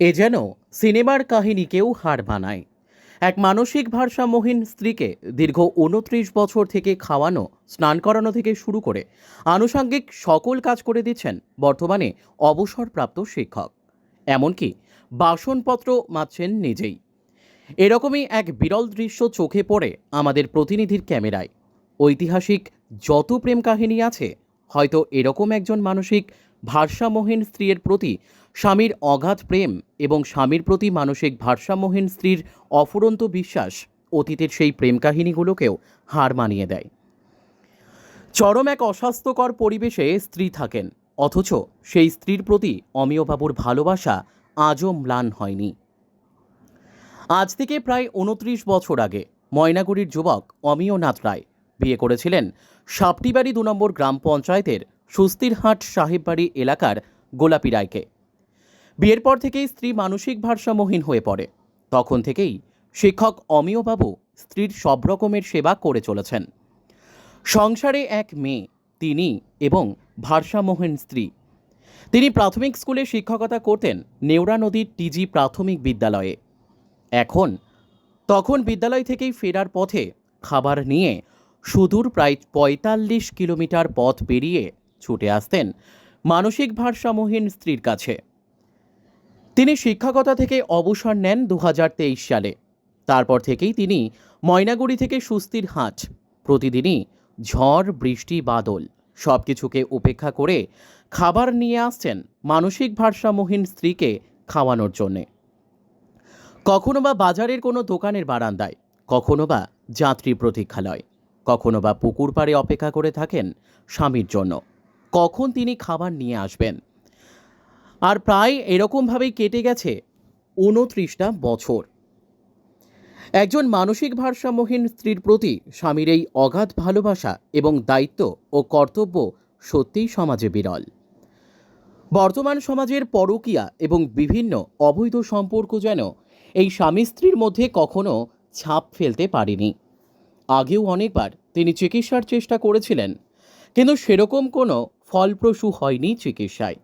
এ যেন সিনেমার কাহিনীকেও হার বানায় এক মানসিক ভারসাম্যহীন স্ত্রীকে দীর্ঘ উনত্রিশ বছর থেকে খাওয়ানো, স্নান করানো থেকে শুরু করে আনুষঙ্গিক সকল কাজ করে দিচ্ছেন বর্তমানে অবসরপ্রাপ্ত শিক্ষক। এমনকি বাসনপত্র মাজছেন নিজেই। এরকমই এক বিরল দৃশ্য চোখে পড়ে আমাদের প্রতিনিধির ক্যামেরায়। ঐতিহাসিক যত প্রেম কাহিনী আছে, হয়তো এরকম একজন মানসিক ভারসাম্যহীন স্ত্রীর প্রতি স্বামীর অগাধ প্রেম এবং স্বামীর প্রতি মানসিক ভারসাম্যহীন স্ত্রীর অফুরন্ত বিশ্বাস অতীতের সেই প্রেম কাহিনীগুলোকেও হার মানিয়ে দেয়। চরম এক অস্বাস্থ্যকর পরিবেশে স্ত্রী থাকেন, অথচ সেই স্ত্রীর প্রতি অমিয়বাবুর ভালোবাসা আজও ম্লান হয়নি। আজ থেকে প্রায় উনত্রিশ বছর আগে ময়নাগুড়ির যুবক অমিয়নাথ রায় বিয়ে করেছিলেন সাপটিবাড়ি দু নম্বর গ্রাম পঞ্চায়েতের সুস্তিরহাট সাহেববাড়ি এলাকার গোলাপি রায়কে। বিয়ের পর থেকেই স্ত্রী মানসিক ভারসাম্যহীন হয়ে পড়ে। তখন থেকেই শিক্ষক অমিয়বাবু স্ত্রীর সব রকমের সেবা করে চলেছেন। সংসারে এক মেয়ে, তিনি এবং ভারসাম্যহীন স্ত্রী। তিনি প্রাথমিক স্কুলে শিক্ষকতা করতেন নেওড়া নদীর টিজি প্রাথমিক বিদ্যালয়ে। এখন, তখন বিদ্যালয় থেকেই ফেরার পথে খাবার নিয়ে সুদূর প্রায় পঁয়তাল্লিশ কিলোমিটার পথ পেরিয়ে ছুটে আসতেন মানসিক ভারসাম্যহীন স্ত্রীর কাছে। তিনি শিক্ষকতা থেকে অবসর নেন দু হাজার তেইশ সালে। তারপর থেকেই তিনি ময়নাগুড়ি থেকে সুস্থির হাঁচ। প্রতিদিনই ঝড়, বৃষ্টি, বাদল সব কিছুকে উপেক্ষা করে খাবার নিয়ে আসছেন মানসিক ভারসাম্যহীন স্ত্রীকে খাওয়ানোর জন্যে। কখনো বা বাজারের কোনো দোকানের বারান্দায়, কখনো বা যাত্রী প্রতীক্ষালয়, কখনো বা পুকুর পাড়ে অপেক্ষা করে থাকেন স্বামীর জন্য। কখন তিনি খাবার নিয়ে আসবেন আর প্রায় এরকমভাবেই কেটে গেছে উনত্রিশটা বছর। একজন মানসিক ভারসাম্যহীন স্ত্রীর প্রতি স্বামীর এই অগাধ ভালোবাসা এবং দায়িত্ব ও কর্তব্য সত্যিই সমাজে বিরল। বর্তমান সমাজের পরকীয়া এবং বিভিন্ন অবৈধ সম্পর্ক যেন এই স্বামী স্ত্রীর মধ্যে কখনো ছাপ ফেলতে পারেনি। আগেও অনেকবার তিনি চিকিৎসার চেষ্টা করেছিলেন, কিন্তু সেরকম কোনো ফলপ্রসূ হয়নি চিকিৎসায়।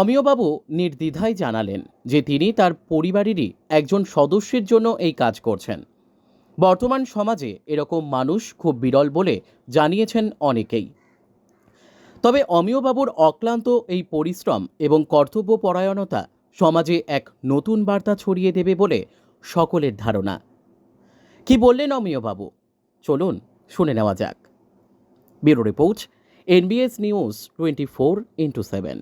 অমিয়বাবু নির্দ্বিধায় জানালেন যে তিনি তার পরিবারেরই একজন সদস্যের জন্য এই কাজ করছেন। বর্তমান সমাজে এরকম মানুষ খুব বিরল বলে জানিয়েছেন অনেকেই। তবে অমিয়বাবুর অক্লান্ত এই পরিশ্রম এবং কর্তব্যপরায়ণতা সমাজে এক নতুন বার্তা ছড়িয়ে দেবে বলে সকলের ধারণা। কি বললেন অমিয়বাবু? চলুন শুনে নেওয়া যাক। Bureau report, NBS news twenty four into seven.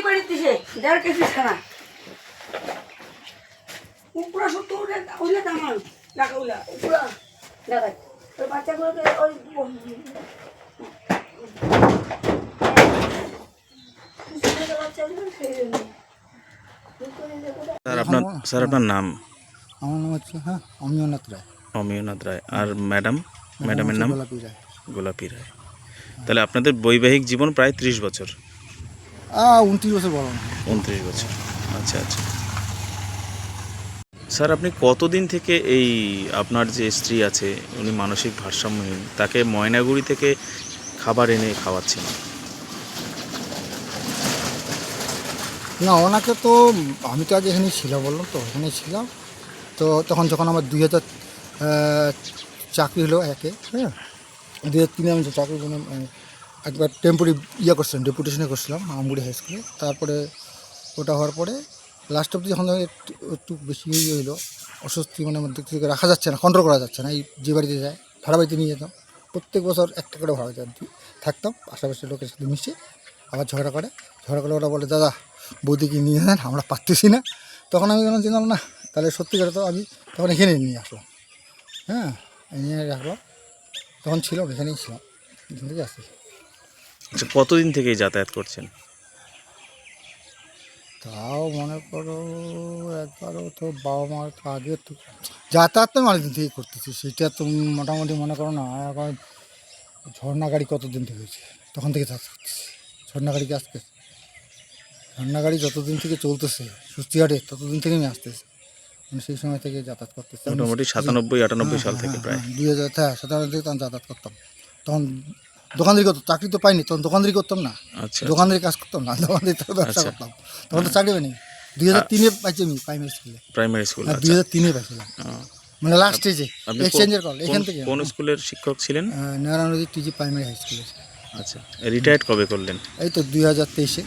কাজী বাড়িতে সে দেড় কেজি ছানা। উপরা সত্তর দামান উলা উপরা দেখাই ওই বাচ্চাগুলোকে ওই স্যার আপনার স্যার আপনার নাম? আমার নাম হচ্ছে হ্যাঁ অমিয়নাথ রায়। অমিয়নাথ রায়। আর ম্যাডাম? ম্যাডামের নাম? গোলাপি রায়। গোলাপি রায়। তাহলে আপনাদের বৈবাহিক জীবন প্রায় ত্রিশ বছর। উনত্রিশ বছর বড়। না উনত্রিশ বছর। আচ্ছা আচ্ছা। স্যার আপনি কতদিন থেকে এই আপনার যে স্ত্রী আছে উনি মানসিক ভারসাম্যহীন তাকে ময়নাগুড়ি থেকে খাবার এনে খাওয়াচ্ছেন? না ওনাকে তো আমি তো আগে এখানেই ছিলাম বললাম তো এখানেই ছিলাম। তো তখন যখন আমার দুই হাজার চাকরি হলো একে হ্যাঁ? দুই হাজার তিনে আমি আহ, একবার টেম্পোরি ইয়ে করছিলাম ডেপুটেশনে করছিলাম, আমগুড়ি হাই স্কুলে তারপরে ওটা হওয়ার পরে লাস্ট অব্দি যখন একটু বেশি ইয়ে হলো অস্বস্তি মানে দিক থেকে রাখা যাচ্ছে না কন্ট্রোল করা যাচ্ছে না, এই যে বাড়িতে যায়, ভাড়া বাড়িতে নিয়ে যেতাম। প্রত্যেক বছর একটা করে ভাড়া যেতাম থাকতাম আশেপাশের লোকের সাথে মিশে আবার ঝগড়া করে। ঝগড়া করে ওরা বলে, দাদা, বৌদিকে নিয়ে যান, আমরা পারতেছি না। তখন আমি যখন জানলাম না তাহলে সত্যি করে তো আমি তখন এখানে নিয়ে আসলাম। হ্যাঁ নিয়ে রাখলাম। তখন ছিলাম এখানেই ছিলাম। এখান থেকে আসি আচ্ছা কতদিন থেকে এই যাতায়াত করছেন? তাও মনে করো একবারও তো বাবা মার তো আগে তো যাতায়াত তো অনেকদিন থেকেই করতেছি সেটা তো মোটামুটি মনে করো না এখন ঝর্ণা গাড়ি কতদিন থেকে হয়েছে? তখন থেকে যাতায়াত করতেছি। ঝর্ণা গাড়ি আজকে? ঝর্ণা গাড়ি যতদিন থেকে চলতেছে সুস্তিহাটে ততদিন থেকে আমি আসতেছি। মানে সেই সময় থেকে যাতায়াত করতেছি। মোটামুটি সাতানব্বই আটানব্বই সাল থেকে প্রায়। দুই হাজার হ্যাঁ সাতান্ন থেকে তখন যাতায়াত করতাম। তখন দোকানদারি করতাম চাকরি তো পাইনি তখন দোকানদারি করতাম না। আচ্ছা। দোকানদারি কাজ করতাম না দোকানদারি তো ব্যবসা আচ্ছা। করতাম। তখন তো চাকরি পাইনি। দুই হাজার তিনে পাইছি আমি প্রাইমারি স্কুলে প্রাইমারি স্কুল দুই হাজার তিনে পাইছিলাম। মানে লাস্ট স্টেজে এক্সচেঞ্জের কল এখান থেকে। কোন স্কুলের শিক্ষক ছিলেন? নারায়ণ নদী টিজি প্রাইমারি হাই স্কুলে আচ্ছা রিটায়ার্ড কবে করলেন? এই তো দুই হাজার তেইশে।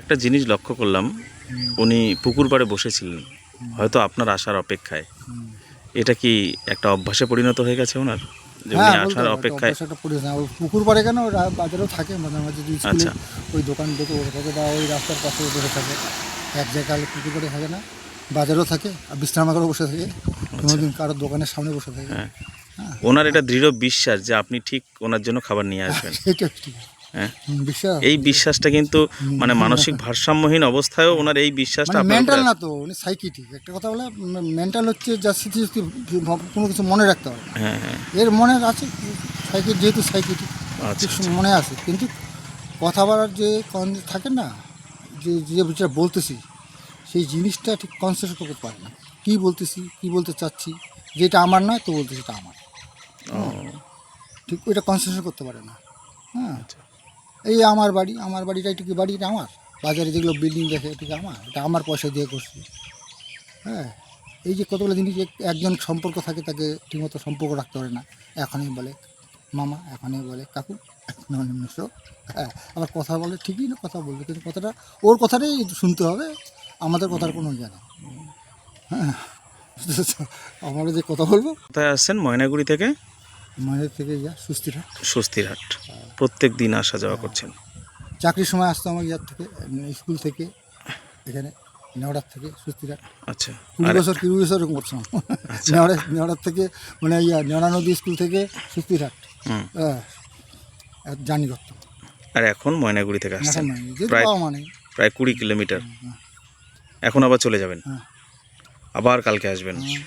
একটা জিনিস লক্ষ্য করলাম উনি পুকুর পাড়ে বসেছিলেন। হয়তো আপনার আসার অপেক্ষায়। এটা কি একটা অভ্যাসে পরিণত হয়ে গেছে ওনার? যে উনি হ্যাঁ আসার অপেক্ষায়। একটা পড়েছে। আর ওই পুকুর পাড়ে কেন ওই রা- বাজারেও থাকে মাঝে মাঝে স্কুলে আচ্ছা। ওই দোকান দেখে বসে থাকে বা ওই রাস্তার পাশে বসে থাকে। এক জায়গায় পুকুর পাড়ে থাকে না বাজারেও থাকে আর বসে থাকে। কোনোদিন কারোর দোকানের সামনে বসে থাকে। হ্যাঁ। ওনার এটা দৃঢ় বিশ্বাস যে আপনি ঠিক ওনার জন্য খাবার নিয়ে আসবেন। ঠিক। হ্যাঁ এই বিশ্বাসটা কিন্তু মানে মানসিক ভারসাম্যহীন অবস্থায়ও ওনার এই বিশ্বাসটা মানে মেন্টাল না তো উনি সাইকিটিক একটা কথা বলে মেন্টাল হচ্ছে যা স্মৃতি কোনো কিছু মনে রাখতে না। হ্যাঁ হ্যাঁ। এর মনে আছে সাইকিট যেহেতু সাইকিটিক আচ্ছা কিছু মনে আছে। কিন্তু কথা বলার যে কন- থাকে না যে যে যেটা বলতেছি সেই জিনিসটা ঠিক কনসেন্ট্রেট করতে পারে না। কী বলতেছি কী বলতে চাচ্ছি যেটা আমার নয় তো বলতেছি এটা আমার। ও, ঠিক ওইটা কনসেন্ট্রেট করতে পারে না। হ্যাঁ? আচ্ছা। এই আমার বাড়ি, আমার বাড়িটা এটা কি বাড়ি আমার? বাজারে যেগুলো বিল্ডিং দেখে এটা আমার এটা আমার পয়সা দিয়ে করছি। হ্যাঁ এই যে কতগুলো জিনিস এক- একজন সম্পর্ক থাকে তাকে ঠিকমতো সম্পর্ক রাখতে পারে না। এখনই বলে মামা, এখনই বলে কাকু এখন মিশো হ্যাঁ আবার কথা বলে ঠিকই না, কথা বলবে, কিন্তু কথাটা, ওর কথাটাই শুনতে হবে, আমাদের কথার কোনো ইয়ে নেই। হ্যাঁ আমরা যে কথা বলব। কোথায় আসছেন? ময়নাগুড়ি থেকে? মায়ের থেকে যা সুস্থিরা স্বস্তিরহাট প্রত্যেক দিন আসা যাওয়া করছেন। চাকরির সময় আসতো আমার ইয়ার থেকে স্কুল থেকে এখানে নেওড়ার থেকে সুস্থিরা আচ্ছা। কুড়ি আর বছর কুড়ি বছর এরকম করছিলাম। নেওড়া নেওড়ার থেকে মানে ইয়া নেওড়া নদী স্কুল থেকে সুস্থিরহাট হুম, হ্যাঁ আর জানি করতো। আর এখন ময়নাগুড়ি থেকে আসছেন। এখন যেহেতু প্রায় বাবা মা প্রায় কুড়ি কিলোমিটার। এখন আবার চলে যাবেন। হ্যাঁ। আবার কালকে আসবেন। হ্যাঁ।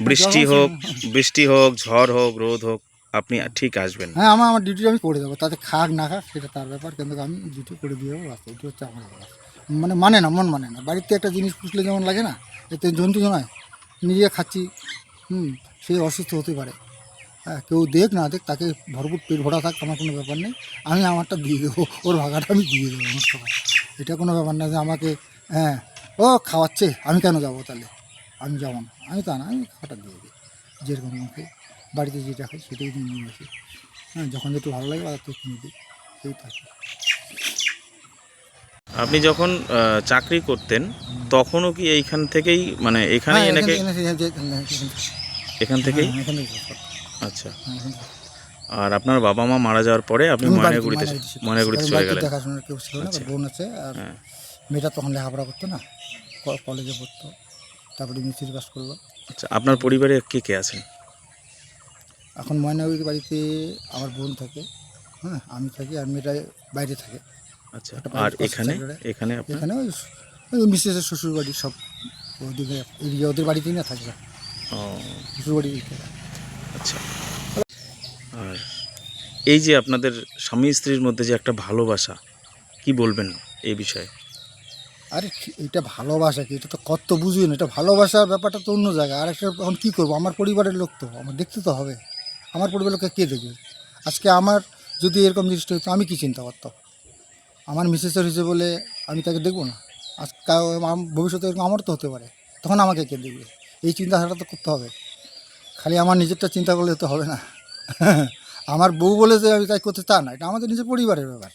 বৃষ্টি হোক বৃষ্টি হোক ঝড় হোক রোদ হোক আপনি ঠিক আসবেন। হ্যাঁ আমার আমার ডিউটি আমি করে দেবো। তাতে খাক না খাক সেটা তার ব্যাপার। কিন্তু আমি ডিউটি করে দিয়ে দেবো রাস্তা এটি হচ্ছে আমার ব্যাপার। মানে মানে না মন মানে না। বাড়িতে একটা জিনিস পুষলে যেমন লাগে না এতে জন্তু নয়। নিজে খাচ্ছি হুম সে অসুস্থ হতে পারে। হ্যাঁ কেউ দেখ না দেখ তাকে ভরপুর পেট ভরা থাক আমার কোনো ব্যাপার নেই। আমি আমারটা দিয়ে দেবো ওর ভাগাটা আমি দিয়ে দেবো আমার সবাই এটা কোনো ব্যাপার না যে আমাকে হ্যাঁ ও খাওয়াচ্ছে আমি কেন যাব তাহলে? আমি যাব না আমি তা না আমি খাওয়াটা দিয়ে দিই যেরকম আমাকে বাড়িতে যেটা খাই সেটাই দিয়ে নিয়ে আসি হ্যাঁ যখন যেটু ভালো লাগে বাজার থেকে কিনে দিই এই থাকে আপনি যখন চাকরি করতেন তখনও কি এইখান থেকেই মানে এখানে হ্যাঁ, এনেকে এখানে- এখানে- থেকেই হ্যাঁ। আচ্ছা হ্যাঁ। আর আপনার বাবা মা মারা যাওয়ার পরে আপনি ময়নাগুড়িতে। ময়নাগুড়িতে চলে গেলেন দেখাশোনার কেউ ছিল না আচ্ছা। বোন আছে আর হ্যাঁ মেয়েটা তখন লেখাপড়া করতো না কলেজে পড়তো তারপরে মিস্ত্রি পাস করল আচ্ছা আপনার পরিবারে কে কে আছেন? এখন ময়নাগুড়ির বাড়িতে আমার বোন থাকে হ্যাঁ আমি থাকি আর মেয়েটা বাইরে থাকে। আচ্ছা আর এখানে? এখানে এখানে ওই মিসেসের শ্বশুর বাড়ি সব ওদিকে এদিকে ওদের বাড়িতেই না থাকবে ও। শ্বশুর বাড়ি আচ্ছা। আর এই যে আপনাদের স্বামী স্ত্রীর মধ্যে যে একটা ভালোবাসা কি বলবেন এই বিষয়ে? আরে এটা ভালোবাসা কি? এটা তো কত বুঝুই না, এটা ভালোবাসার ব্যাপারটা তো অন্য জায়গায়। আর একটা, এখন কী করব? আমার পরিবারের লোক তো, আমার দেখতে তো হবে। আমার পরিবারের লোককে কে দেখবে? আজকে আমার যদি এরকম জিনিসটা হতো আমি কি চিন্তা করতাম? আমার মিসেসের হিসেবে বলে, আমি তাকে দেখব না। আজ ভবিষ্যতে এরকম আমার তো হতে পারে। তখন আমাকে কে দেখবে? এই চিন্তাধারা তো করতে হবে। খালি আমার নিজেরটা চিন্তা করলে তো হবে না। আমার বউ বলে যে আমি তাই করতে, তা না। এটা আমাদের নিজের পরিবারের ব্যাপার।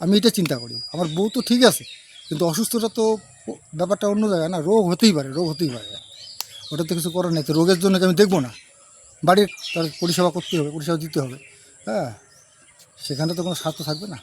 আমি এটা চিন্তা করি। আমার বউ তো ঠিক আছে। কিন্তু অসুস্থটা তো ব্যাপারটা অন্য জায়গায় না, রোগ হতেই পারে, রোগ হতেই পারে। ওটা তো কিছু করার নেই, তো রোগের জন্য আমি দেখব না? বাড়ির তার পরিষেবা করতে হবে, পরিষেবা দিতে হবে হ্যাঁ? সেখানে তো কোনো স্বার্থ থাকবে না।